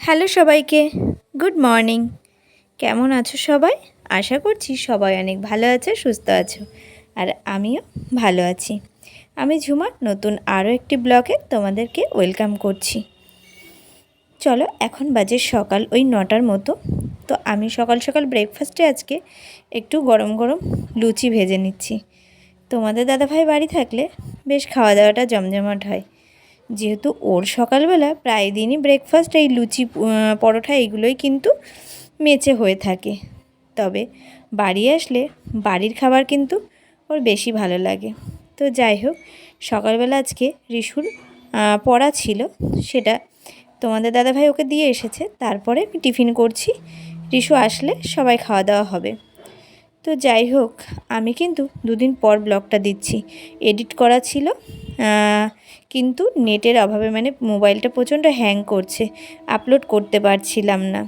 Hello সবাইকে, good morning. কেমন আছো সবাই? আশা করছি সবাই অনেক ভালো আছে, সুস্থ আছো, আর আমিও ভালো আছি। আমি ঝুমা, নতুন আরও একটি ব্লগে তোমাদেরকে ওয়েলকাম করছি। চলো, এখন বাজে সকাল ওই নটার মতো। তো আমি সকাল সকাল ব্রেকফাস্টে আজকে একটু গরম গরম লুচি ভেজে নিচ্ছি। তোমাদের দাদাভাই বাড়ি থাকলে বেশ খাওয়া দাওয়াটা জমজমাট হয়। যেহেতু ওর সকালবেলা প্রায় দিনই ব্রেকফাস্ট এই লুচি পরোটা এইগুলোই কিন্তু মেচে হয়ে থাকে। তবে বাড়ি আসলে বাড়ির খাবার কিন্তু ওর বেশি ভালো লাগে। তো যাই হোক, সকালবেলা আজকে রিসুর পড়া ছিল, সেটা তোমাদের দাদাভাই ওকে দিয়ে এসেছে। তারপরে আমি টিফিন করছি রিসু আসলে সবাই খাওয়া দাওয়া হবে। তো যাই হোক, আমি কিন্তু দুদিন পর ব্লগটা দিচ্ছি। এডিট করা ছিল কিন্তু নেটের অভাবে মানে মোবাইলটা প্রচণ্ড হ্যাং করছে, আপলোড করতে পারছিলাম না।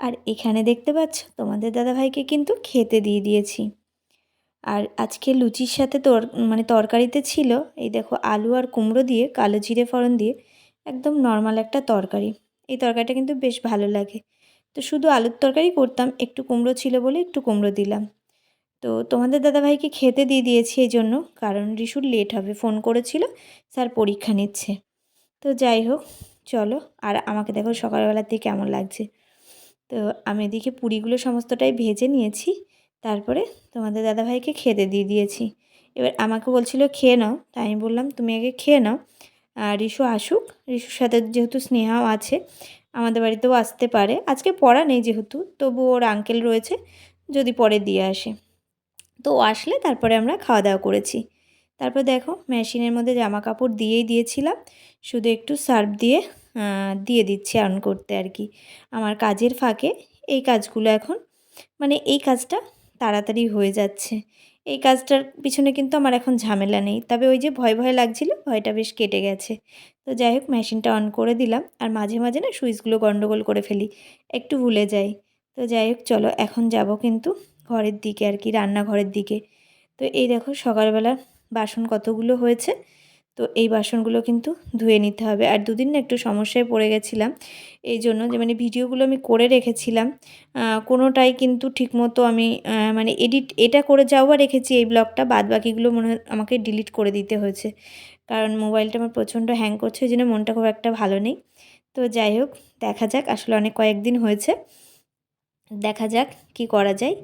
আর এখানে দেখতে পাচ্ছ, তোমাদের দাদাভাইকে কিন্তু খেতে দিয়ে দিয়েছি। আর আজকে লুচির সাথে তর মানে তরকারিতে ছিল, এই দেখো আলু আর কুমড়ো দিয়ে, কালো জিরে ফোড়ন দিয়ে, একদম নর্মাল একটা তরকারি। এই তরকারিটা কিন্তু বেশ ভালো লাগে। তো শুধু আলুর তরকারি করতাম, একটু কুমড়ো ছিল বলে একটু কুমড়ো দিলাম। তো তোমাদের দাদাভাইকে খেতে দিয়ে দিয়েছি এই জন্য কারণ রিসুর লেট হবে ফোন করেছিল, স্যার পরীক্ষা নিচ্ছে। তো যাই হোক, চলো, আর আমাকে দেখো সকালবেলার থেকে কেমন লাগছে। তো আমি এদিকে পুরিগুলো সমস্তটাই ভেজে নিয়েছি, তারপরে তোমাদের দাদাভাইকে খেতে দিয়ে দিয়েছি। এবার আমাকে বলছিল, খেয়ে নাও। তাই আমি বললাম, তুমি আগে খেয়ে নাও। আর রিশু আসুক, রিশুর সাথে যেহেতু স্নেহাও আছে আমাদের বাড়িতেও আসতে পারে। আজকে পড়া নেই যেহেতু তবু ওর আঙ্কেল রয়েছে, যদি পরে দিয়ে আসে। তো আসলে তারপরে আমরা খাওয়া দাওয়া করেছি। তারপর দেখো মেশিনের মধ্যে জামা কাপড় দিয়েই দিয়েছিলাম। শুধু একটু সার্ফ দিয়ে দিয়ে দিচ্ছি আর্ন করতে আর কি। আমার কাজের ফাঁকে এই কাজগুলো এখন মানে এই কাজটা তাড়াতাড়ি হয়ে যাচ্ছে। এই কাজটার পিছনে কিন্তু আমার এখন ঝামেলা নেই। তবে ওই যে ভয় ভয় লাগছিল, ভয়টা বেশ কেটে গেছে। তো যাই হোক মেশিনটা অন করে দিলাম। আর মাঝে মাঝে না সুইচগুলো গণ্ডগোল করে ফেলি, একটু ভুলে যাই। তো যাই হোক, চলো এখন যাব কিন্তু ঘরের দিকে আর কি, রান্নাঘরের দিকে। তো এই দেখো, সকালবেলা বাসন কতগুলো হয়েছে। তো এই বাসনগুলো কিন্তু ধুয়ে নিতে হবে। আর দুদিন না একটু সমস্যায় পড়ে গেছিলাম। এই জন্য যে মানে ভিডিওগুলো আমি করে রেখেছিলাম কোনোটাই কিন্তু ঠিকমতো আমি মানে এডিট, এটা করে যাওয়া রেখেছি এই ব্লগটা বাদ বাকিগুলো মনে আমাকে ডিলিট করে দিতে হয়েছে। কারণ মোবাইলটা আমার প্রচণ্ড হ্যাং করছে, ওই জন্য মনটা খুব একটা ভালো নেই। তো যাই হোক, দেখা যাক, আসলে অনেক কয়েকদিন হয়েছে। দেখা যাক কি করা যায়।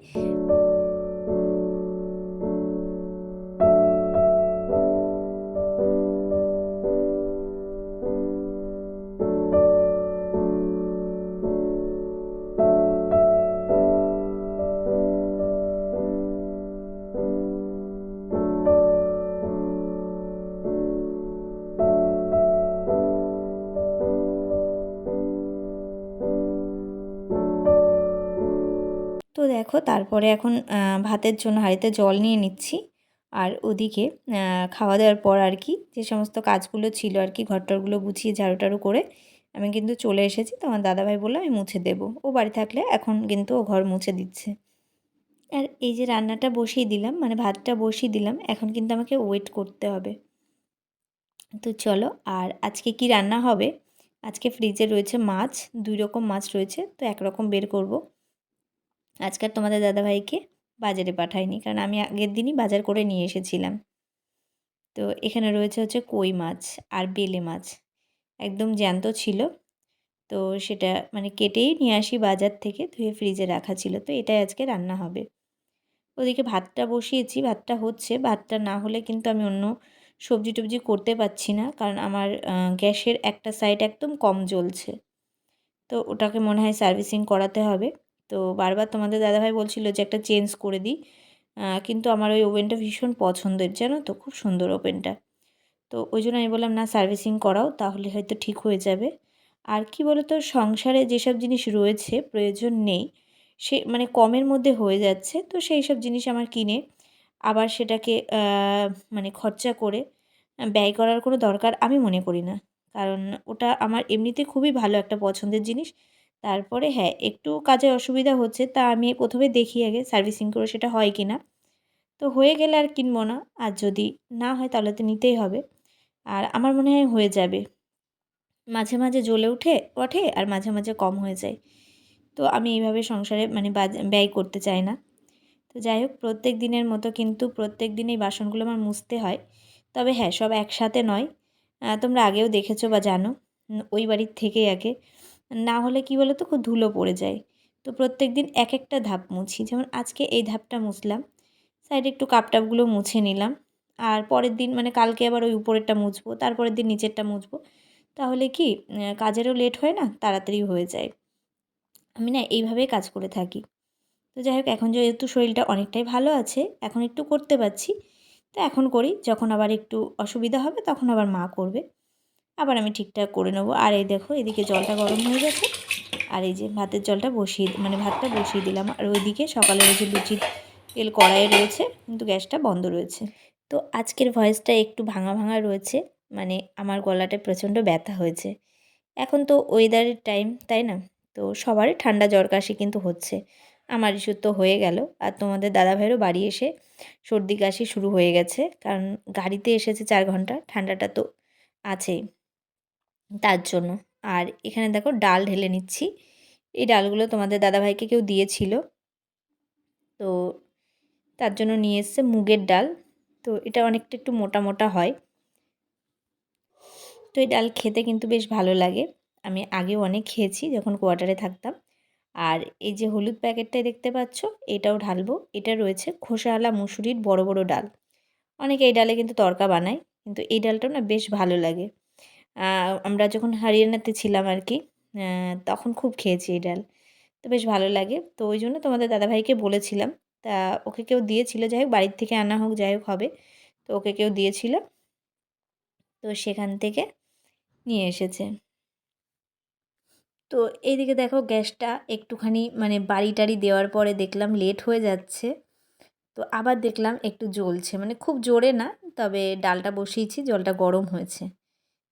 তো দেখো তারপরে এখন ভাতের জন্য হাঁড়িতে জল নিয়ে নিচ্ছি। আর ওদিকে খাওয়া দাওয়ার পর আর কি যে সমস্ত কাজগুলো ছিল আর কি, ঘরটরগুলো গুছিয়ে ঝাড়ু টাড়ু করে আমি কিন্তু চলে এসেছি। তো আমার দাদাভাই বলল, আমি মুছে দেবো। ও বাড়ি থাকলে এখন কিন্তু ও ঘর মুছে দিচ্ছে। আর এই যে রান্নাটা বসিয়ে দিলাম মানে ভাতটা বসিয়ে দিলাম, এখন কিন্তু আমাকে ওয়েট করতে হবে। তো চলো, আর আজকে কি রান্না হবে? আজকে ফ্রিজে রয়েছে মাছ, দুই রকম মাছ রয়েছে, তো একরকম বের করব। আজকাল তোমাদের দাদাভাইকে বাজারে পাঠাইনি। কারণ আমি আগের দিনই বাজার করে নিয়ে এসেছিলাম। তো এখানে রয়েছে হচ্ছে কই মাছ আর বেলে মাছ। একদম জ্যান্ত ছিল। তো সেটা মানে কেটেই নিয়ে আসি বাজার থেকে, ধুয়ে ফ্রিজে রাখা ছিল। তো এটাই আজকে রান্না হবে। ওদিকে ভাতটা বসিয়েছি, ভাতটা হচ্ছে। ভাতটা না হলে কিন্তু আমি অন্য সবজি টবজি করতে পারছি না। কারণ আমার গ্যাসের একটা সাইড একদম কম জ্বলছে। তো ওটাকে মনে হয় সার্ভিসিং করাতে হবে। তো বারবার তোমাদের দাদাভাই বলছিল যে একটা চেঞ্জ করে দিই। কিন্তু আমার ওই ওভেনটা ভীষণ পছন্দের, জানো তো? খুব সুন্দর ওভেনটা। তো ওই জন্য আমি বললাম, না, সার্ভিসিং করাও, তাহলে হয়তো ঠিক হয়ে যাবে। আর কি বলতো, সংসারে যেসব জিনিস রয়েছে, প্রয়োজন নেই, সে মানে কমের মধ্যে হয়ে যাচ্ছে, তো সেই সব জিনিস আমার কিনে আবার সেটাকে মানে খরচা করে ব্যয় করার কোনো দরকার আমি মনে করি না। কারণ ওটা আমার এমনিতে খুবই ভালো একটা পছন্দের জিনিস। তারপরে হ্যাঁ একটু কাজে অসুবিধা হচ্ছে, তা আমি প্রথমে দেখি আগে সার্ভিসিং করে সেটা হয় কি না তো হয়ে গেলে আর কিনবো না, আর যদি না হয় তাহলে তো নিতেই হবে। আর আমার মনে হয় হয়ে যাবে। মাঝে মাঝে জ্বলে উঠে, ওঠে আর মাঝে মাঝে কম হয়ে যায়। তো আমি এইভাবে সংসারে মানে ব্যয় করতে চাই না। তো যাই হোক, প্রত্যেক দিনের মতো কিন্তু প্রত্যেক দিন এই বাসনগুলো আমার মুছতে হয়। তবে হ্যাঁ সব একসাথে নয়। তোমরা আগেও দেখেছ বা জানো ওই বাড়ির থেকেই আগে না হলে কি বলো তো খুব ধুলো পড়ে যায়। তো প্রত্যেক দিন এক একটা ধাপ মুছি। যেমন আজকে এই ধাপটা মুছলাম। সাইডে একটু কাপ টাপগুলো মুছে নিলাম। আর পরের দিন মানে কালকে আবার ওই উপরেরটা মুছবো, তারপরের দিন নিচেরটা মুছবো। তাহলে কি কাজেরও লেট হয় না তাড়াতাড়ি হয়ে যায়। আমি না এইভাবেই কাজ করে থাকি। তো যাই হোক, এখন যেহেতু শরীরটা অনেকটাই ভালো আছে, এখন একটু করতে পারছি। তো এখন করি, যখন আবার একটু অসুবিধা হবে, তখন আবার মা করবে। আবার আমি ঠিকঠাক করে নেব। আর এই দেখো, এদিকে জলটা গরম হয়ে গেছে। আর এই যে ভাতের জলটা বসিয়ে মানে ভাতটা বসিয়ে দিলাম। আর ওইদিকে সকালে ওই যে লুচির তেল কড়াইয়ে রয়েছে, কিন্তু গ্যাসটা বন্ধ রয়েছে। তো আজকের ভয়েসটা একটু ভাঙা ভাঙা রয়েছে মানে আমার গলাটা প্রচণ্ড ব্যথা হয়েছে। এখন তো ওয়েদারের টাইম, তাই না? তো সবারই ঠান্ডা জ্বর কাশি কিন্তু হচ্ছে। আমার ইস্যু তো হয়ে গেল। আর তোমাদের দাদাভাইয়েরও বাড়ি এসে সর্দি কাশি শুরু হয়ে গেছে। কারণ গাড়িতে এসেছে চার ঘণ্টা, ঠান্ডাটা তো আছেই। তার জন্য। আর এখানে দেখো ডাল ঢেলে নিচ্ছি। এই ডালগুলো তোমাদের দাদাভাইকে কেউ দিয়েছিল। তো তার জন্য নিয়ে এসছে মুগের ডাল। তো এটা অনেকটা একটু মোটা মোটা হয়। তো এই ডাল খেতে কিন্তু বেশ ভালো লাগে। আমি আগেও অনেক খেয়েছি যখন কোয়ার্টারে থাকতাম। আর এই যে হলুদ প্যাকেটটাই দেখতে পাচ্ছ, এটাও ঢালবো। এটা রয়েছে খোসাওয়ালা মুসুরির বড় বড় ডাল। অনেকে এই ডালে কিন্তু তরকা বানায়, কিন্তু এই ডালটাও না বেশ ভালো লাগে। আমরা যখন হরিয়ানাতে ছিলাম আর কি তখন খুব খেয়েছি এই ডাল। তো বেশ ভালো লাগে। তো ওই জন্য তোমাদের দাদাভাইকে বলেছিলাম। তা ওকে কেউ দিয়েছিল, যাই হোক বাড়ির থেকে আনা হোক, যাই হোক হবে। তো ওকে কেউ দিয়েছিল। তো সেখান থেকে নিয়ে এসেছে। তো এইদিকে দেখো গ্যাসটা একটুখানি মানে বাড়ি টাড়ি দেওয়ার পরে দেখলাম লেট হয়ে যাচ্ছে। তো আবার দেখলাম একটু জ্বলছে। মানে খুব জোরে না, তবে ডালটা বসিয়েছি, জলটা গরম হয়েছে।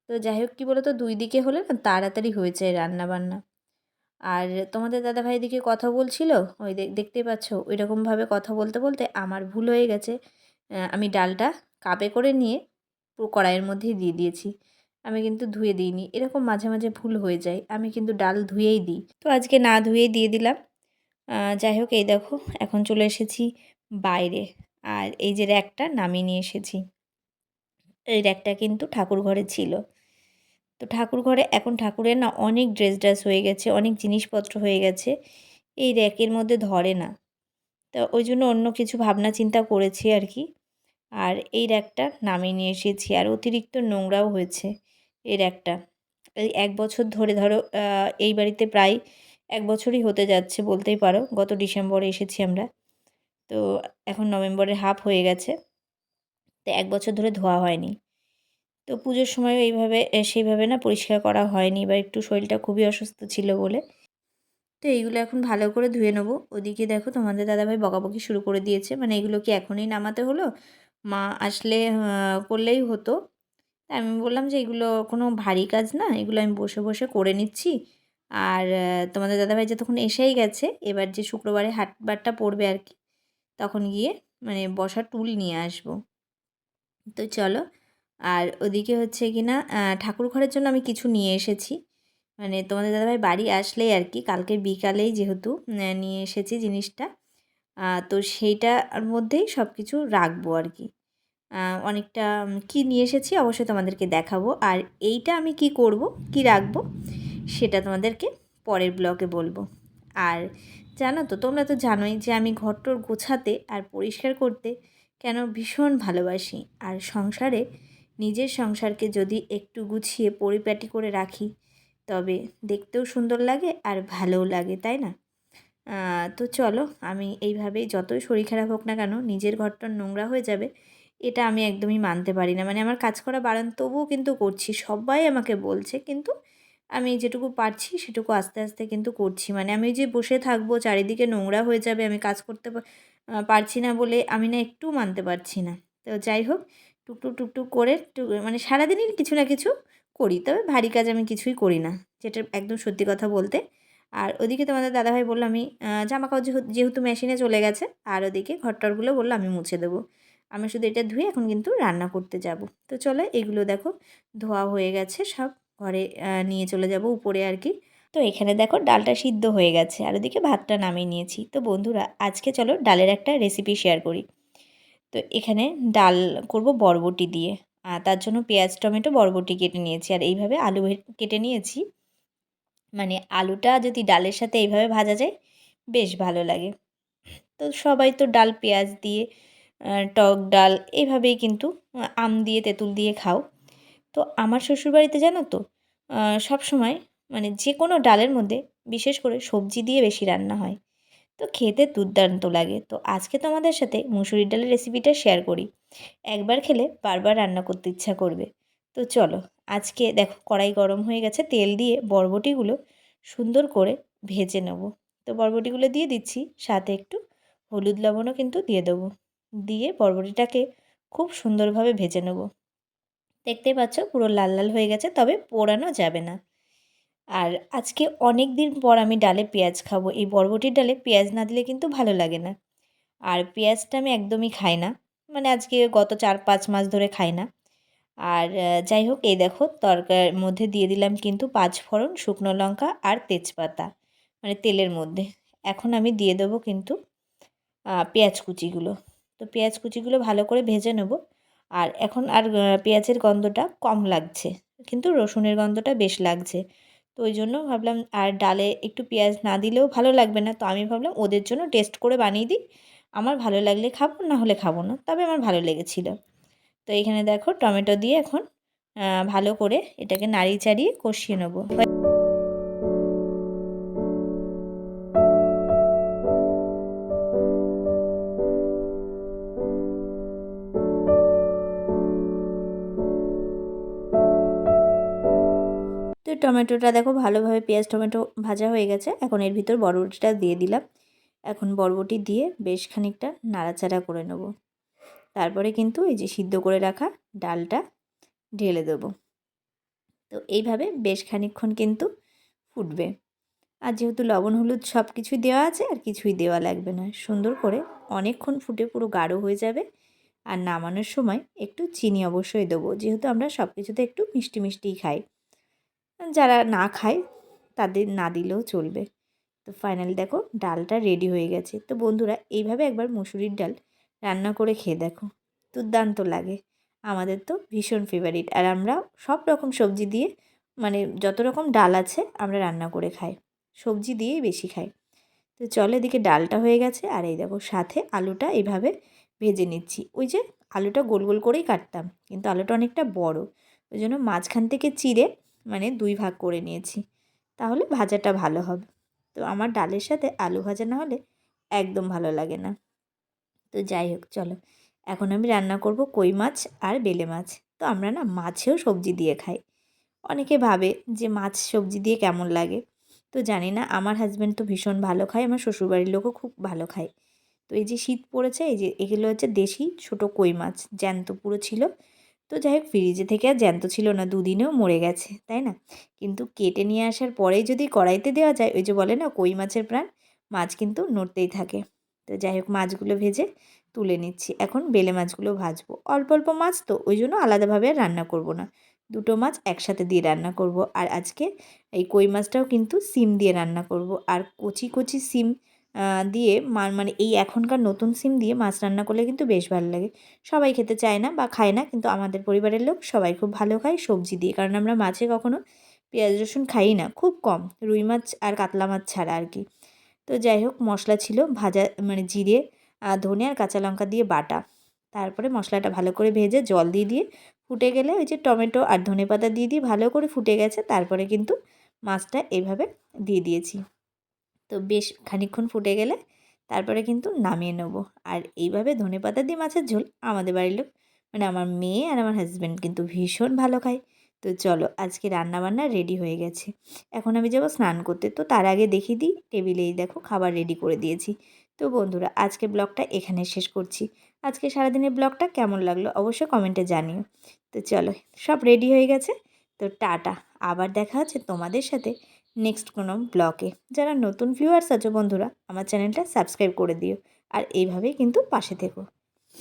তো যাই হোক কী বলো তো দুই দিকে হলে না তাড়াতাড়ি হয়ে যায় রান্না বান্না আর তোমাদের দাদাভাই দিকে কথা বলছিল? ওই দেখ- দেখতেই পাচ্ছ ওই রকমভাবে কথা বলতে বলতে আমার ভুল হয়ে গেছে। আমি ডালটা কাপে করে নিয়ে কড়াইয়ের মধ্যেই দিয়ে দিয়েছি। আমি কিন্তু ধুয়ে দিইনি, এরকম মাঝে মাঝে ভুল হয়ে যায়, আমি কিন্তু ডাল ধুয়েই দিই। তো আজকে না ধুয়েই দিয়ে দিলাম। যাই হোক এই দেখো, এখন চলে এসেছি বাইরে। আর এই যে র্যাকটা নামিয়ে নিয়ে এসেছি। এই র্যাকটা কিন্তু ঠাকুর ঘরে ছিল। তো ঠাকুর ঘরে এখন ঠাকুরের না অনেক ড্রেস ড্রেস হয়ে গেছে, অনেক জিনিসপত্র হয়ে গেছে। এই র্যাকের মধ্যে ধরে না। তো ওই জন্য অন্য কিছু ভাবনা চিন্তা করেছি আর কি। আর এই র্যাকটা নামিয়ে নিয়ে এসেছি। আর অতিরিক্ত নোংরাও হয়েছে এই র্যাকটা। এই এক বছর ধরে ধরো এই বাড়িতে প্রায় এক বছরই হতে যাচ্ছে বলতেই পারো। গত ডিসেম্বরে এসেছি আমরা। তো এখন নভেম্বরের হাফ হয়ে গেছে। তো এক বছর ধরে ধোয়া হয়নি। তো পুজোর সময়ও এইভাবে সেইভাবে না পরিষ্কার করা হয়নি বা একটু শরীরটা খুবই অসুস্থ ছিল বলে। তো এইগুলো এখন ভালো করে ধুয়ে নেব। ওদিকে দেখো তোমাদের দাদাভাই বকাবকি শুরু করে দিয়েছে। মানে এগুলো কি এখনই নামাতে হলো? মা আসলে করলেই হতো। আমি বললাম যে এগুলো কোনো ভারী কাজ না, এগুলো আমি বসে বসে করে নিচ্ছি। আর তোমাদের দাদাভাই যতক্ষণ এসেই গেছে, এবার যে শুক্রবারে হাটবারটা পড়বে আর কি, তখন গিয়ে মানে বসার টুল নিয়ে আসব। তো চলো আর ওদিকে হচ্ছে কি না ঠাকুর ঘরের জন্য আমি কিছু নিয়ে এসেছি। মানে তোমাদের দাদাভাই বাড়ি আসলেই আর কি, কালকে বিকালেই যেহেতু নিয়ে এসেছি জিনিসটা। তো সেইটার মধ্যেই সব কিছু রাখব আর কি। অনেকটা কি নিয়ে এসেছি অবশ্যই তোমাদেরকে দেখাবো। আর এইটা আমি কি করব, কি রাখব, সেটা তোমাদেরকে পরের ব্লগে বলব। আর জানো তো, তোমরা তো জানোই যে আমি ঘরটর গোছাতে আর পরিষ্কার করতে কেন ভীষণ ভালোবাসি। আর সংসারে নিজের সংসারকে যদি একটু গুছিয়ে পরিপাটি করে রাখি, তবে দেখতেও সুন্দর লাগে আর ভালোও লাগে, তাই না? তো চলো, আমি এইভাবেই যতই শরীর খারাপ হোক না কেন, নিজের ঘরটা নোংরা হয়ে যাবে, এটা আমি একদমই মানতে পারি না। মানে আমার কাজ করা বাড়ান, তবুও কিন্তু করছি, সবাই আমাকে বলছে, কিন্তু আমি যেটুকু পারছি সেটুকু আস্তে আস্তে কিন্তু করছি। মানে আমি যে বসে থাকব, চারিদিকে নোংরা হয়ে যাবে, আমি কাজ করতে পারছি না বলে আমি না একটু মানতে পারছি না। তো যাই হোক টুকটুক টুকটুক করে মানে সারাদিনই কিছু না কিছু করি। তবে ভারী কাজ আমি কিছুই করি না, যেটা একদম সত্যি কথা বলতে। আর ওদিকে তোমাদের দাদাভাই বলল, আমি জামা কাপড় যেহেতু যেহেতু মেশিনে চলে গেছে, আর ওদিকে ঘরটরগুলো বলল, আমি মুছে দেবো। আমি শুধু এটা ধুয়ে এখন কিন্তু রান্না করতে যাব। তো চলো, এগুলো দেখো, ধোয়া হয়ে গেছে সব, ঘরে নিয়ে চলে যাব উপরে আর কি। তো এখানে দেখো, ডালটা সিদ্ধ হয়ে গেছে, আর ওদিকে ভাতটা নামিয়ে নিয়েছি। তো বন্ধুরা, আজকে চলো ডালের একটা রেসিপি শেয়ার করি। তো এখানে ডাল করব বরবটি দিয়ে। আর তার জন্য পেঁয়াজ, টমেটো, বরবটি কেটে নিয়েছি। আর এইভাবে আলু কেটে নিয়েছি। মানে আলুটা যদি ডালের সাথে এইভাবে ভাজা যায়, বেশ ভালো লাগে। তো সবাই তো ডাল, পেঁয়াজ দিয়ে টক ডাল এইভাবেই কিন্তু আম দিয়ে, তেঁতুল দিয়ে খাও। তো আমার শ্বশুরবাড়িতে জানো তো সব সময় মানে যে কোনো ডালের মধ্যে বিশেষ করে সবজি দিয়ে বেশি রান্না হয়। তো খেতে দুর্দান্ত লাগে। তো আজকে তোমাদের সাথে মুসুরির ডালের রেসিপিটা শেয়ার করি। একবার খেলে বারবার রান্না করতে ইচ্ছা করবে। তো চলো, আজকে দেখো কড়াই গরম হয়ে গেছে, তেল দিয়ে বরবটিগুলো সুন্দর করে ভেজে নেব। তো বরবটিগুলো দিয়ে দিচ্ছি, সাথে একটু হলুদ লবণও কিন্তু দিয়ে দেবো। দিয়ে বরবটিটাকে খুব সুন্দরভাবে ভেজে নেব। দেখতেই পাচ্ছ পুরো লাল লাল হয়ে গেছে, তবে পোড়ানো যাবে না। আর আজকে অনেক দিন পর আমি ডালে পেঁয়াজ খাব। এই বরবটির ডালে পেঁয়াজ না দিলে কিন্তু ভালো লাগে না। আর পেঁয়াজটা আমি একদমই খাই না। মানে আজকে গত চার পাঁচ মাস ধরে খাই না। আর যাই হোক, এই দেখো, তরকার মধ্যে দিয়ে দিলাম কিন্তু পাঁচ ফোড়ন, শুকনো লঙ্কা আর তেজপাতা মানে তেলের মধ্যে। এখন আমি দিয়ে দেবো কিন্তু পেঁয়াজ কুচিগুলো। তো পেঁয়াজ কুচিগুলো ভালো করে ভেজে নেব। আর এখন আর পেঁয়াজের গন্ধটা কম লাগছে। কিন্তু রসুনের গন্ধটা বেশ লাগছে। তো ওই জন্য ভাবলাম, আর ডালে একটু পেঁয়াজ না দিলেও ভালো লাগবে না। তো আমি ভাবলাম ওদের জন্য টেস্ট করে বানিয়ে দিই। আমার ভালো লাগলে খাব, না হলে খাব না। তবে আমার ভালো লেগেছিলো। তো এখানে দেখো টমেটো দিয়ে এখন ভালো করে এটাকে নাড়িয়ে চাড়িয়ে কষিয়ে নেব। টমেটোটা দেখো ভালোভাবে পেঁয়াজ, টমেটো ভাজা হয়ে গেছে। এখন এর ভিতর বরবটিটা দিয়ে দিলাম। এখন বরবটি দিয়ে বেশ খানিকটা নাড়াচাড়া করে নেব। তারপরে কিন্তু এই যে সিদ্ধ করে রাখা ডালটা ঢেলে দেবো। তো এইভাবে বেশ খানিকক্ষণ কিন্তু ফুটবে। আর যেহেতু লবণ, হলুদ সব কিছুই দেওয়া আছে, আর কিছুই দেওয়া লাগবে না। সুন্দর করে অনেকক্ষণ ফুটে পুরো গাঢ় হয়ে যাবে। আর নামানোর সময় একটু চিনি অবশ্যই দেবো। যেহেতু আমরা সব কিছুতে একটু মিষ্টি মিষ্টিই খাই। যারা না খায়, তাদের না দিলেও চলবে। তো ফাইনালি দেখো, ডালটা রেডি হয়ে গেছে। তো বন্ধুরা, এইভাবে একবার মুসুরির ডাল রান্না করে খেয়ে দেখো। দুর্দান্ত লাগে। আমাদের তো ভীষণ ফেভারিট আর আমরা সব রকম সবজি দিয়ে মানে যত রকম ডাল আছে, আমরা রান্না করে খাই। সবজি দিয়েই বেশি খাই। তো চলো এদিকে ডালটা হয়ে গেছে। আর এই দেখো, সাথে আলুটা এইভাবে ভেজে নিচ্ছি। ওই যে আলুটা গোল গোল করেই কাটতাম, কিন্তু আলুটা অনেকটা বড়। ওই জন্য মাঝখান থেকে চিড়ে মানে দুই ভাগ করে নিয়েছি। তাহলে ভাজাটা ভালো হবে। তো আমার ডালের সাথে আলু ভাজা না হলে একদম ভালো লাগে না। তো যাই হোক, চলো। এখন আমি রান্না করব কই মাছ আর বেলে মাছ। তো আমরা না মাছেও সবজি দিয়ে খাই। অনেকে ভাবে যে মাছ সবজি দিয়ে কেমন লাগে। তো জানি না, আমার হাজব্যান্ড তো ভীষণ ভালো খায়, আমার শ্বশুরবাড়ির লোকও খুব ভালো খায়। তো এই যে শীত পড়েছে, এই যে এগুলো হচ্ছে দেশি ছোট কই মাছ, জ্যান্ত পুরো ছিল। তো যাই হোক ফ্রিজে থেকে আর জ্যান্ত ছিল না, দুদিনেও মরে গেছে, তাই না? কিন্তু কেটে নিয়ে আসার পরেই যদি কড়াইতে দেওয়া যায়, ওই যে বলে না, কই মাছের প্রাণ, মাছ কিন্তু নড়তেই থাকে। তো যাই হোক, মাছগুলো ভেজে তুলে নিচ্ছি। এখন বেলে মাছগুলো ভাজবো। অল্প অল্প মাছ তো, ওই জন্য আলাদাভাবে রান্না করব না। দুটো মাছ একসাথে দিয়ে রান্না করব। আর আজকে এই কই মাছটাও কিন্তু সিম দিয়ে রান্না করব। আর কচি কচি সিম দিয়ে মানে এই এখনকার নতুন সিম দিয়ে মাছ রান্না করলে কিন্তু বেশ ভালো লাগে। সবাই খেতে চায় না বা খায় না, কিন্তু আমাদের পরিবারের লোক সবাই খুব ভালো খায় সবজি দিয়ে। কারণ আমরা মাছে কখনো পেঁয়াজ, রসুন খাই না, খুব কম। রুই মাছ আর কাতলা মাছ ছাড়া আর কি। তো যাই হোক, মশলা ছিল ভাজা মানে জিরে ধনে আর কাঁচা লঙ্কা দিয়ে বাটা। তারপরে মশলাটা ভালো করে ভেজে জল দিয়ে দিয়ে ফুটে গেলে ওই যে টমেটো আর ধনে পাতা দিয়ে দিয়ে ভালো করে ফুটে গেছে। তারপরে কিন্তু মাছটা এইভাবে দিয়ে দিয়েছি। তো বেশ খানিকক্ষণ ফুটে গেলে তারপরে কিন্তু নামিয়ে নেব। আর এইভাবে ধনে পাতা দিয়ে মাছের ঝোল আমাদের বাড়ির লোক মানে আমার মেয়ে আর আমার হাজব্যান্ড কিন্তু ভীষণ ভালো খায়। তো চলো আজকে রান্না বান্না রেডি হয়ে গেছে। এখন আমি যাব স্নান করতে। তো তার আগে দেখিয়ে দিই টেবিলেই দেখো খাবার রেডি করে দিয়েছি। তো বন্ধুরা, আজকে ব্লগটা এখানে শেষ করছি। আজকে সারাদিনের ব্লগটা কেমন লাগল অবশ্যই কমেন্টে জানিও। তো চলো সব রেডি হয়ে গেছে। তো টাটা, আবার দেখা হচ্ছে তোমাদের সাথে। নেক্সট কোনো ব্লগে। যারা নতুন ভিউয়ার্স আছো বন্ধুরা, আমার চ্যানেলটা সাবস্ক্রাইব করে দিও। আর এইভাবেই কিন্তু পাশে থেকো।